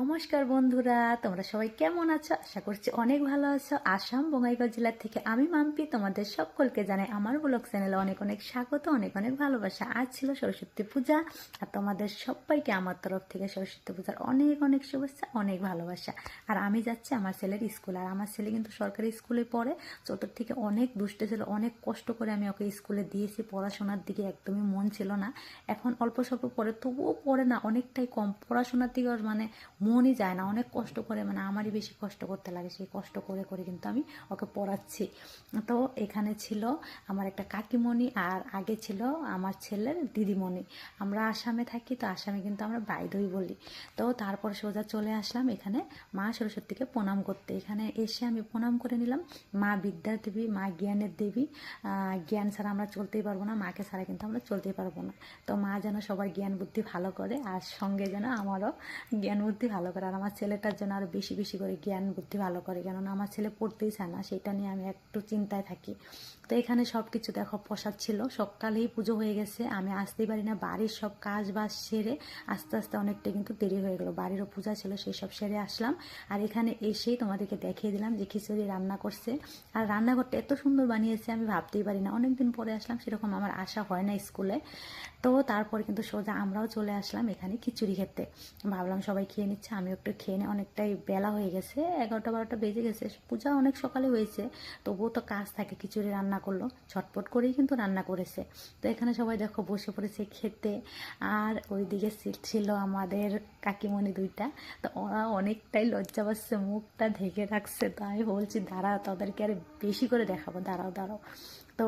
নমস্কার বন্ধুরা, তোমরা সবাই কেমন আছো? আশা করছি অনেক ভালো আছো। আসাম, বঙ্গাইগাঁও জেলার থেকে আমি মাম্পি, তোমাদের সকলকে জানাই আমার ব্লগ চ্যানেলে অনেক অনেক স্বাগত, অনেক অনেক ভালোবাসা। আজ ছিল সরস্বতী পূজা, আর তোমাদের সবাইকে আমার তরফ থেকে সরস্বতী পূজার অনেক অনেক শুভেচ্ছা, অনেক ভালোবাসা। আর আমি যাচ্ছি আমার ছেলের স্কুল, আর আমার ছেলে কিন্তু সরকারি স্কুলে পড়ে। চতুর্থ থেকে অনেক দুষ্টে ছিল, অনেক কষ্ট করে আমি ওকে স্কুলে দিয়েছি। পড়াশোনার দিকে একদমই মন ছিল না। এখন অল্প স্বল্প পড়ে, তবুও পড়ে না, অনেকটাই কম। পড়াশোনার দিকে মানে মনই যায় না। অনেক কষ্ট করে মানে আমারই বেশি কষ্ট করতে লাগে, সেই কষ্ট করে করে কিন্তু আমি ওকে পড়াচ্ছি। তো এখানে ছিল আমার একটা কাকিমণি আর আগে ছিল আমার ছেলের দিদিমণি। আমরা আসামে থাকি, তো আসামে কিন্তু আমরা বাইদই বলি। তো তারপর সোজা চলে আসলাম এখানে মা সরস্বতীকে প্রণাম করতে। এখানে এসে আমি প্রণাম করে নিলাম, মা বিদ্যার দেবী, মা জ্ঞানের দেবী। জ্ঞান ছাড়া আমরা চলতেই পারব না, মাকে ছাড়া কিন্তু আমরা চলতেই পারব না। তো মা যেন সবার জ্ঞান বুদ্ধি ভালো করে, আর সঙ্গে যেন আমারও জ্ঞান বুদ্ধি ভালো করে। আর আমার ছেলেটার জন্য আরও বেশি বেশি করে জ্ঞান, বুদ্ধি ভালো করে। কেননা আমার ছেলে পড়তেই চায় না সেটা নিয়ে আমি একটু চিন্তায় থাকি। তো এখানে সব কিছু দেখো, প্রসাদ ছিল। সকালেই পুজো হয়ে গেছে। আমি আসতেই পারি না। বাড়ির সব কাজ বাজ সেরে আস্তে আস্তে অনেকটা কিন্তু দেরি হয়ে গেলো। বাড়িরও পূজা ছিল সেই সব সেরে আসলাম। আর এখানে এসেই তোমাদেরকে দেখিয়ে দিলাম যে খিচুড়ি রান্না করছে। আর রান্নাঘরটা এত সুন্দর বানিয়েছে, আমি ভাবতেই পারি না। অনেকদিন পরে আসলাম, সেরকম আমার আশা হয় না স্কুলে। তো তারপরে কিন্তু সোজা আমরাও চলে আসলাম এখানে খিচুড়ি খেতে। ভাবলাম সবাই খেয়ে নিচ্ছে। আমিও একটু খেয়ে নিই অনেকটাই বেলা হয়ে গেছে, এগারোটা বারোটা বেজে গেছে। পূজা অনেক সকালে হয়েছে, তবুও তো কাজ থাকে, খিচুড়ি রান্না করল, ছটপট করেই কিন্তু রান্না করেছে। তো এখানে সবাই দেখো বসে পড়েছে খেতে, আর ওইদিকে ছিল- ছিল আমাদের কাকিমণি দুইটা। তো ওরা অনেকটাই লজ্জা পাচ্ছে, মুখটা ঢেকে রাখছে তো আমি বলছি, দাঁড়াও, তাদেরকে আর বেশি করে দেখাবো, দাঁড়াও দাঁড়াও। তো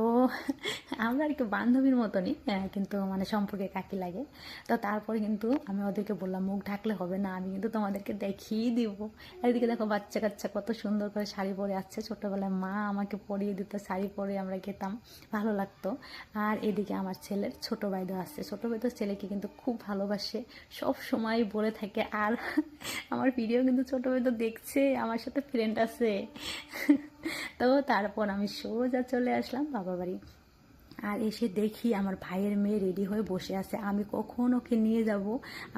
আমরা আর কি বান্ধবীর মতনই কিন্তু মানে সম্পর্কে কাকি লাগে। তো তারপরে কিন্তু আমি ওদেরকে বললাম, মুখ ঢাকলে হবে না, আমি কিন্তু তোমাদেরকে দেখিয়ে দিব। এদিকে দেখো বাচ্চা কাচ্চা কত সুন্দর করে শাড়ি পরে আসছে। ছোটোবেলায় মা আমাকে পরিয়ে দিত, শাড়ি পরে আমরা খেতাম, ভালো লাগতো। আর এদিকে আমার ছেলের ছোটো ভাইদো আসছে। ছোটো ভাইদো ছেলেকে কিন্তু খুব ভালোবাসে, সব সময় বলে থাকে। আর আমার ভিডিও কিন্তু ছোটো ভাইদো দেখছে, আমার সাথে ফ্রেন্ড আছে। তো তারপর আমি সোজা চলে আসলাম বাবা বাড়ি। আর এসে দেখি আমার ভাইয়ের মেয়ে রেডি হয়ে বসে আছে। আমি কখন ওকে নিয়ে যাব,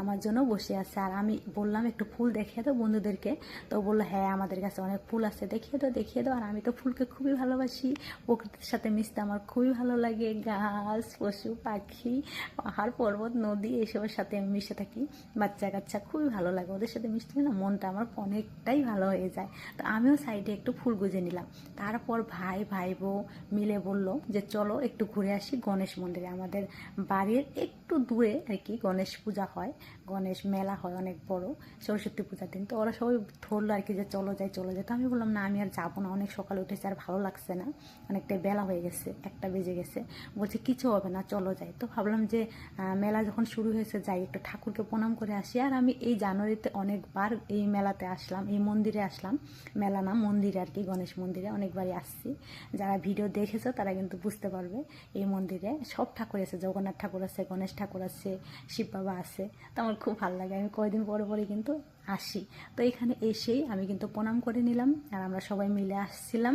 আমার জন্য বসে আছে। আর আমি বললাম, একটু ফুল দেখিয়ে দাও বন্ধুদেরকে। তো বলল হ্যাঁ আমাদের কাছে অনেক ফুল আছে, দেখিয়ে দাও দেখিয়ে দাও। আর আমি তো ফুলকে খুবই ভালোবাসি। প্রকৃতির সাথে মিশতে আমার খুবই ভালো লাগে। গাছ, পশু, পাখি, পাহাড়, পর্বত, নদী, এসবের সাথে আমি মিশে থাকি। বাচ্চা কাচ্চা খুবই ভালো লাগে। ওদের সাথে মিশতে না মনটা আমার অনেকটাই ভালো হয়ে যায়। তো আমিও সাইডে একটু ফুল গুজে নিলাম। তারপর ভাই ভাই বউ মিলে বলল যে, চলো একটু ঘুরে আসি গণেশ মন্দিরে। আমাদের বাড়ির একটু দূরে আর কি গণেশ পূজা হয়। গণেশ মেলা হয়, অনেক বড়। সরস্বতী পূজার দিন। তো ওরা সবাই ধরলো আর কি যে চলো যাই চলো যাই। তো আমি বললাম, না, আমি আর যাব না। অনেক সকালে উঠেছে, আর ভালো লাগছে না। অনেকটাই বেলা হয়ে গেছে, একটা বেজে গেছে। বলছে, কিছু হবে না, চলো যাই। তো ভাবলাম যে মেলা যখন শুরু হয়েছে, যাই, একটু ঠাকুরকে প্রণাম করে আসি। আর আমি এই জানুয়ারিতে অনেকবার এই মেলাতে আসলাম, এই মন্দিরে আসলাম। মেলা না, মন্দিরে আর কি, গণেশ মন্দিরে অনেকবারই আসছি। যারা ভিডিও দেখেছ, তারা কিন্তু বুঝতে পারবে এই মন্দিরে। সব ঠাকুর আছে, জগন্নাথ ঠাকুর আছে, গণেশ ঠাকুর আছে, শিব বাবা আছে। তো আমার খুব ভালো লাগে। আমি কয়েকদিন পরে পরে কিন্তু আসি। তো এখানে এসেই আমি কিন্তু প্রণাম করে নিলাম আর আমরা সবাই মিলে আসছিলাম।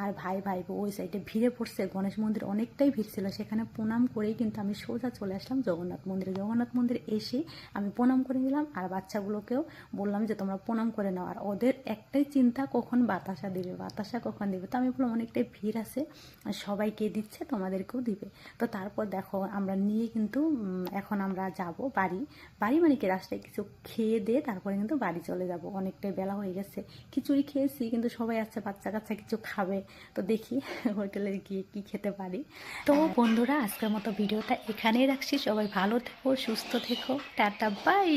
আর ভাই ভাই ওই সাইডে ভিড়ে পড়ছে। গণেশ মন্দির অনেকটাই ভিড় ছিল। সেখানে প্রণাম করেই কিন্তু আমি সোজা চলে আসলাম জগন্নাথ মন্দিরে। জগন্নাথ মন্দিরে এসে আমি প্রণাম করে নিলাম আর বাচ্চাগুলোকেও বললাম যে, তোমরা প্রণাম করে নাও। আর ওদের একটাই চিন্তা, কখন বাতাসা দিবে? বাতাসা কখন দিবে? তো আমি বললাম, অনেকটাই ভিড় আছে। সবাইকে দিচ্ছে? তোমাদেরকেও দিবে। তো তারপর দেখো, আমরা নিয়ে কিন্তু এখন আমরা যাব বাড়ি। বাড়ি মানে কি? রাস্তায় কিছু খেয়ে দিয়ে তারপরে কিন্তু বাড়ি চলে যাব। অনেকটাই বেলা হয়ে গেছে। খিচুড়ি খেয়েছি কিন্তু সবাই আছে বাচ্চা কাচ্চা কিছু খাবে। তো দেখি হোটেলে গিয়ে কি খেতে পারি। তো বন্ধুরা আজকের মতো ভিডিওটা এখানেই রাখছি। সবাই ভালো থেকো সুস্থ থেকো। Tata bye.